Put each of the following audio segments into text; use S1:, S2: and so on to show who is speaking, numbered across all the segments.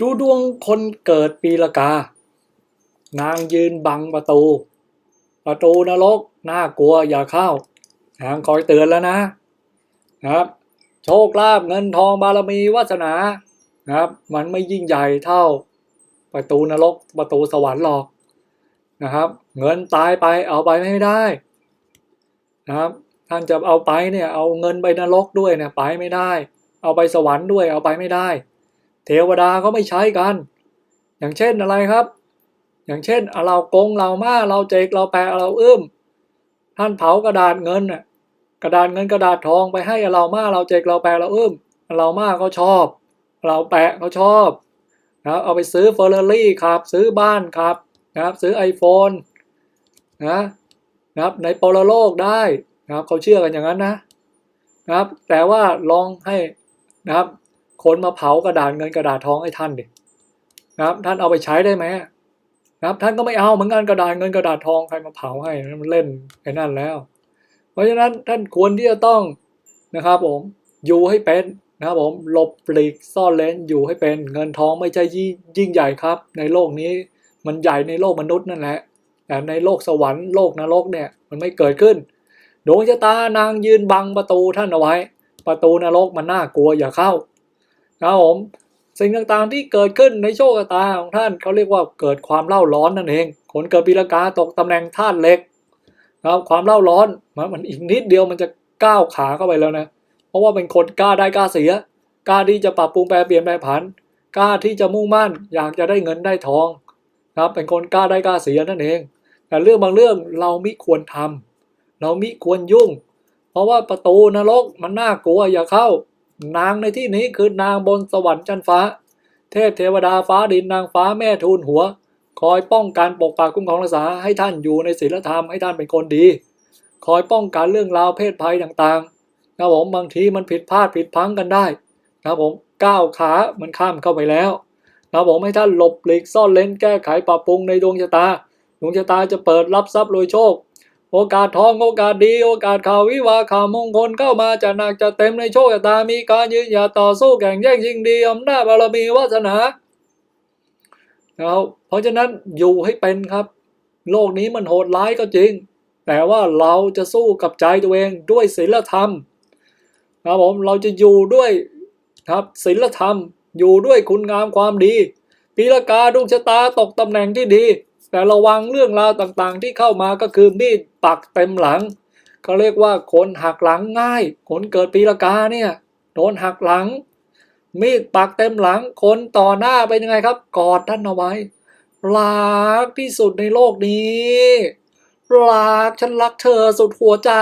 S1: ดูดวงคนเกิดปีละกา นางยืนบังประตู ประตูนรกน่ากลัวอย่าเข้า นางคอยเตือนแล้วนะ นะครับ โชคลาภเงินทองบารมีวาสนา นะครับ มันไม่ยิ่งใหญ่เท่า ประตูนรกประตูสวรรค์หรอกนะครับ เงินตายไปเอาไปไม่ได้ นะครับ ท่านจะเอาไปเนี่ย เอาเงินไปนรกด้วยเนี่ยไปไม่ได้ เอาไปสวรรค์ด้วยเอาไปไม่ได้ เทวดาก็ไม่ใช้กัน อย่างเช่นอะไรครับ อย่างเช่นเรากงเรามาเราเจกเราแปะเราเอื้มท่านเผากระดาษเงินน่ะกระดาษเงินกระดาษทองไปให้เรามาเราเจกเราแปะเราเอื้มเรามาเขาชอบ เราแปะเขาชอบนะเอาไปซื้อเฟอร์รารี่ครับซื้อบ้านครับนะครับซื้อ iPhone นะนะครับในปรโลกได้นะครับเขาเชื่อกันอย่างนั้นนะนะครับแต่ว่าลองให้นะครับ คนมาเผากระดาษเงินกระดาษทองให้ท่านดินะครับ ท่านเอาไปใช้ได้ไหมนะครับ ท่านก็ไม่เอาเหมือนกันกระดาษเงินกระดาษทองใครมาเผาให้มันเล่นไอ้นั่นแล้ว เพราะฉะนั้นท่านควรที่จะต้องนะครับผมอยู่ให้เป็นนะครับผมหลบปลีกซ่อนเลนอยู่ให้เป็นเงินทองไม่ใช่ยิ่งยิ่งใหญ่ครับ ในโลกนี้มันใหญ่ในโลกมนุษย์นั่นแหละแต่ในโลกสวรรค์โลกนรกเนี่ยมันไม่เกิดขึ้นดวงชะตานางยืนบังประตูท่านเอาไว้ ประตูนรกมันน่ากลัวอย่าเข้า ครับผมสิ่งต่างๆที่เกิดขึ้นในโชคชะตาของท่านเขาเรียกว่าเกิดความเล่าร้อนนั่นเองคนเกิดปีละกาตกตำแหน่งธาตุเหล็กนะครับความเล่าร้อนมันอีกนิดเดียวมันจะก้าวขาเข้าไปแล้วนะ เพราะว่าเป็นคนกล้าได้กล้าเสียกล้าที่จะปรับปรุงแปลเปลี่ยนแปลผันกล้าที่จะมุ่งมั่นอยากจะได้เงินได้ทองนะครับเป็นคนกล้าได้กล้าเสียนั่นเอง แต่เรื่องบางเรื่องเราไมิควรทำเราไมิควรยุ่ง เพราะว่าประตูนรกมันน่ากลัวอย่าเข้า นางในที่นี้คือนางบนสวรรค์ชั้นฟ้า เทพเทวดาฟ้าดินนางฟ้าแม่ทูลหัว คอยป้องกันปกปักคุ้มครองรักษาให้ท่านอยู่ในศีลธรรมให้ท่านเป็นคนดี คอยป้องกันเรื่องราวเพศภัยต่างๆนะผมบางทีมันผิดพลาดผิดพังกันได้นะผมก้าวขามันข้ามเข้าไปแล้วนะผมให้ท่านหลบหลีกซ่อนเลนแก้ไขปรับปรุงในดวงชะตาดวงชะตาจะเปิดรับทรัพย์รวยโชค โอกาสทองโอกาสดี โอกาสข่าววิวาข่าวมงคลเข้ามาจะหนักจะเต็มในโชคชะตามีการยืนหยัดต่อสู้แข่งแย่งชิงดีอำนาจบารมีวาสนานะครับเพราะฉะนั้นอยู่ให้เป็นครับ โลกนี้มันโหดร้ายก็จริง แต่ว่าเราจะสู้กับใจตัวเองด้วยศีลธรรมนะครับผมเราจะอยู่ด้วยครับศีลธรรมอยู่ด้วยคุณงามความดีปีละกาดวงชะตาตกตำแหน่งที่ดี แต่ระวังเรื่องราวต่างๆ ที่เข้ามาก็คือมีดปักเต็มหลังเขาเรียกว่าคนหักหลังง่าย คนเกิดปีละกาเนี่ยโดนหักหลัง มีดปักเต็มหลัง คนต่อหน้าเป็นยังไงครับ กอดท่านเอาไว้รักที่สุดในโลกนี้รักฉันรักเธอสุดหัวใจ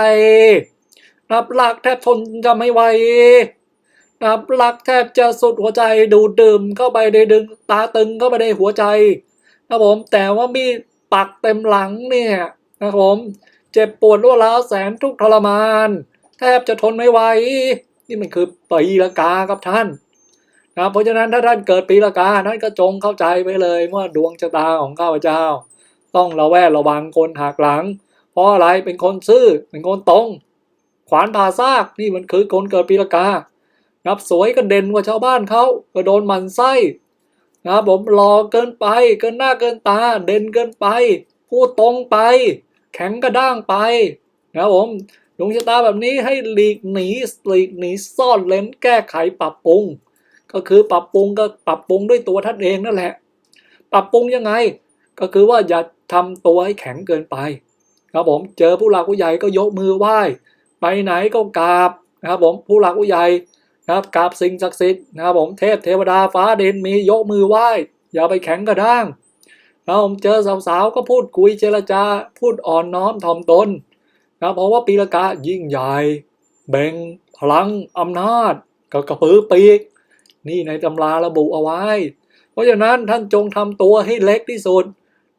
S1: นับรักแทบทนจะไม่ไหวนับรักแทบจะสุดหัวใจดูดดื่มเข้าไปในดึงตาตึงเข้าไปในหัวใจ นะผมแต่ว่ามีดปักเต็มหลังเนี่ยนะครับผมเจ็บปวดรวร้าวแสนทุกทรมาน แทบจะทนไม่ไหวนี่มันคือปีละกาครับท่านนะเพราะฉะนั้นถ้าท่านเกิดปีละกาท่านก็จงเข้าใจไว้เลยว่าดวงชะตาของข้าพเจ้า ต้องระแวดระวังคนหักหลัง เพราะอะไรเป็นคนซื่อเป็นคนตรง ขวานผ่าซากนี่มันคือคนเกิดปีละกานับสวยก็เด่นกว่าชาวบ้านเขาก็โดนมันไส้ นะครับผมรอเกินไป เกินหน้าเกินตา เด่นเกินไป พูดตรงไป แข็งกระด้างไปนะครับผมดวงชะตาแบบนี้ให้หลีกหนีหลีกหนีซ่อนเลนแก้ไขปรับปรุง ก็คือปรับปรุงก็ปรับปรุงด้วยตัวท่านเองนั่นแหละ ปรับปรุงยังไง ก็คือว่าอย่าทำตัวให้แข็งเกินไป ครับผมเจอผู้หลักผู้ใหญ่ก็ยกมือไหว้ ไปไหนก็กราบนะครับผมผู้หลักผู้ใหญ่ นะครับกราบสิ่งศักดิ์สิทธิ์นะครับผมเทพเทวดาฟ้าเด่นมียกมือไหว้อย่าไปแข็งกระด้างนะผมเจอสาวๆก็พูดคุยเจรจาพูดอ่อนน้อมถ่อมตนนะเพราะว่าปีละกายิ่งใหญ่เบ่งพลังอำนาจก็กระพือปีก นี่ในตำราระบุเอาไว้ เพราะฉะนั้นท่านจงทำตัวให้เล็กที่สุด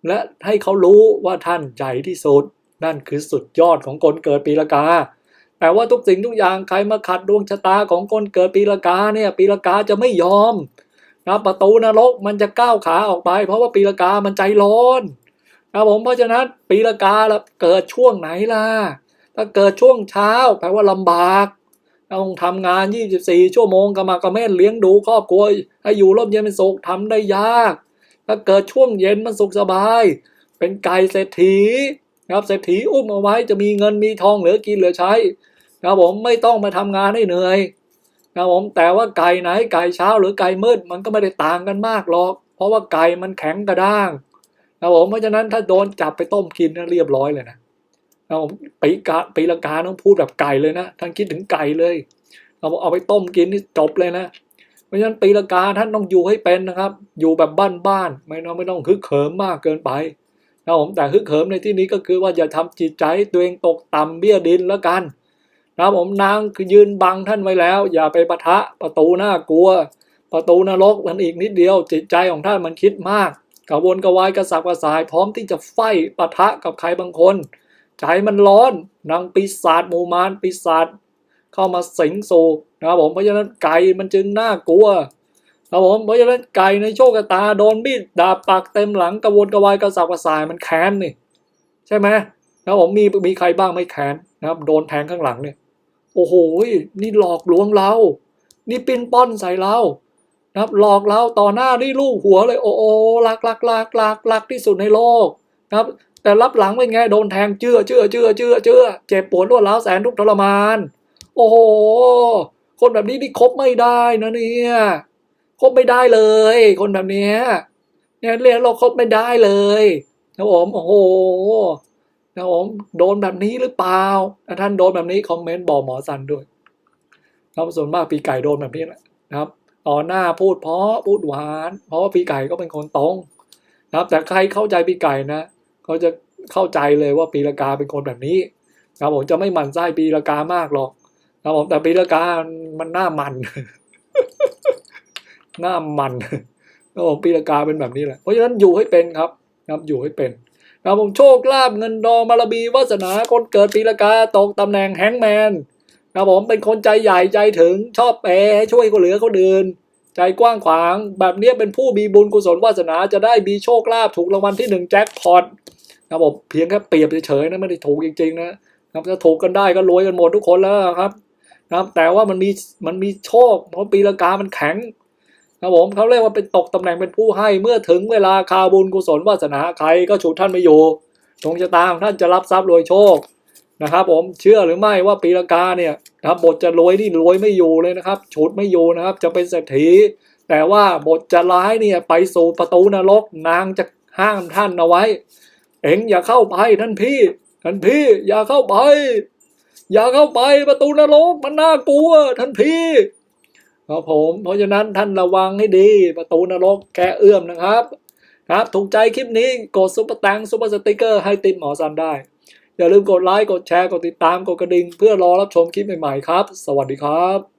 S1: และให้เขารู้ว่าท่านใหญ่ที่สุด นั่นคือสุดยอดของคนเกิดปีละกา แต่ว่าทุกสิ่งทุกอย่างใครมาขัดดวงชะตาของคนเกิดปีละกาเนี่ย ปีละกาจะไม่ยอมนะประตูนรกมันจะก้าวขาออกไป เพราะว่าปีละกามันใจร้อนนะผมเพราะฉะนั้นปีละกาละเกิดช่วงไหนล่ะถ้าเกิดช่วงเช้าแปลว่าลำบากต้องทำงาน 24 ชั่วโมงกำมากระเม่นเลี้ยงดูครอบครัวให้อยู่ร่มเย็นเป็นสุขทำได้ยาก ถ้าเกิดช่วงเย็นมันสุขสบาย เป็นไก่เศรษฐี นะครับเศรษฐีอุ้มเอาไว้จะมีเงินมีทองเหลือกินเหลือใช้นะครับผมไม่ต้องมาทำงานให้เหนื่อยนะครับผมแต่ว่าไก่ไหนไก่เช้าหรือไก่มืดมันก็ไม่ได้ต่างกันมากหรอก เพราะว่าไก่มันแข็งกระด้างนะครับผมเพราะฉะนั้นถ้าโดนจับไปต้มกินนะเรียบร้อยเลยนะนะครับผมปีกาปีละกาต้องพูดแบบไก่เลยนะท่านคิดถึงไก่เลยเอาเอาไปต้มกินนี่จบเลยนะเพราะฉะนั้นปีละกาท่านต้องอยู่ให้เป็นนะครับ อยู่แบบบ้านๆไม่ต้องไม่ต้องฮึกเหิมมากเกินไป นะครับผมแต่ฮึกเหิมในที่นี้ก็คือว่าอย่าทำจิตใจตัวเองตกต่ำเบี้ยดินแล้วกันนะครับผมนางคือยืนบังท่านไว้แล้ว อย่าไปปะทะประตูน่ากลัว ประตูนรกมันอีกนิดเดียว จิตใจของท่านมันคิดมากกระวนกระวายกระสับกระส่ายพร้อมที่จะไฟปะทะกับใครบางคน ใจมันร้อนนางปีศาจมูมารปีศาจเข้ามาสิงสู่นะครับผมเพราะฉะนั้นไก่มันจึงน่ากลัว ครับผมเพราะฉะนั้นไก่ในโชคตาโดนมีดดาบปักเต็มหลังกระวนกระวายกระสับกระส่ายมันแค้นนี่ใช่ไหมนะครับผมมีมีใครบ้างไม่แค้นนะครับ โดนแทงข้างหลังเนี่ย โอ้โหนี่หลอกลวงเรา นี่ปิ้นป้อนใส่เรานะครับ หลอกเราต่อหน้านี่ลูกหัวเลย โอ้โอ้รักรักรักรักรักที่สุดในโลกนะครับ แต่รับหลังเป็นไงโดนแทงเจือเจือเจือเจือเจือเจ็บปวดรวดร้าวแสนทุกข์ทรมาน โอ้โหคนแบบนี้นี่คบไม่ได้นะเนี่ย คบไม่ได้เลย คนแบบนี้เนี่ยเรียกเราคบไม่ได้เลยนะผมโอ้โหนะผมโดนแบบนี้หรือเปล่าถ้าท่านโดนแบบนี้คอมเมนต์บอกหมอสันด้วยครับส่วนมากปีไก่โดนแบบนี้แหละนะครับต่อหน้าพูดเพราะพูดหวาน เพราะว่าปีไก่ก็เป็นคนตรงนะครับ แต่ใครเข้าใจปีไก่นะเขาจะเข้าใจเลยว่าปีละกาเป็นคนแบบนี้ครับผมจะไม่หมั่นไส้ปีละกามากหรอกครับผมแต่ปีละกามันหน้ามัน หน้ามันครับผมปีละกาเป็นแบบนี้แหละ เพราะฉะนั้นอยู่ให้เป็นครับครับอยู่ให้เป็นครับผมโชคลาภเงินดองบารมีวาสนาคนเกิดปีละกาตกตำแหน่งแฮงแมนครับผมเป็นคนใจใหญ่ใจถึงชอบแปรช่วยคนเหลือเขาเดินใจกว้างขวาง แบบนี้เป็นผู้มีบุญกุศลวาสนาจะได้มีโชคลาภถูกรางวัลที่หนึ่งแจ็คพอตครับผมเพียงแค่เปรียบเฉยๆนะไม่ได้ถูกจริงๆนะครับถ้าถูกกันได้ก็รวยกันหมดทุกคนแล้วครับนะครับ แต่ว่ามันมีมันมีโชค เพราะปีละกามันแข็ง ครับผมเขาเรียกว่าเป็นตกตำแหน่งเป็นผู้ให้เมื่อถึงเวลาคาบุญกุศลวาสนาใครก็ฉุดท่านไม่อยู่ดวงชะตาของท่านจะรับทรัพย์รวยโชคนะครับ ผมเชื่อหรือไม่ว่าปีละกาเนี่ยนะครับบทจะรวยนี่รวยไม่อยู่เลยนะครับฉุดไม่อยู่นะครับ จะเป็นเศรษฐีแต่ว่าบทจะร้ายเนี่ยไปสู่ประตูนรกนางจะห้ามท่านเอาไว้ เอ็งอย่าเข้าไปท่านพี่ท่านพี่ อย่าเข้าไป อย่าเข้าไปประตูนรกมันน่ากลัวท่านพี่ ครับผมเพราะฉะนั้นท่านระวังให้ดี ประตูนรกแกเอื้อมนะครับ ครับถูกใจคลิปนี้กดซุปเปอร์ตังซุปเปอร์สติกเกอร์ให้ติดหมอซันได้ อย่าลืมกดไลค์กดแชร์กดติดตามกดกระดิ่งเพื่อรอรับชมคลิปใหม่ๆครับ สวัสดีครับ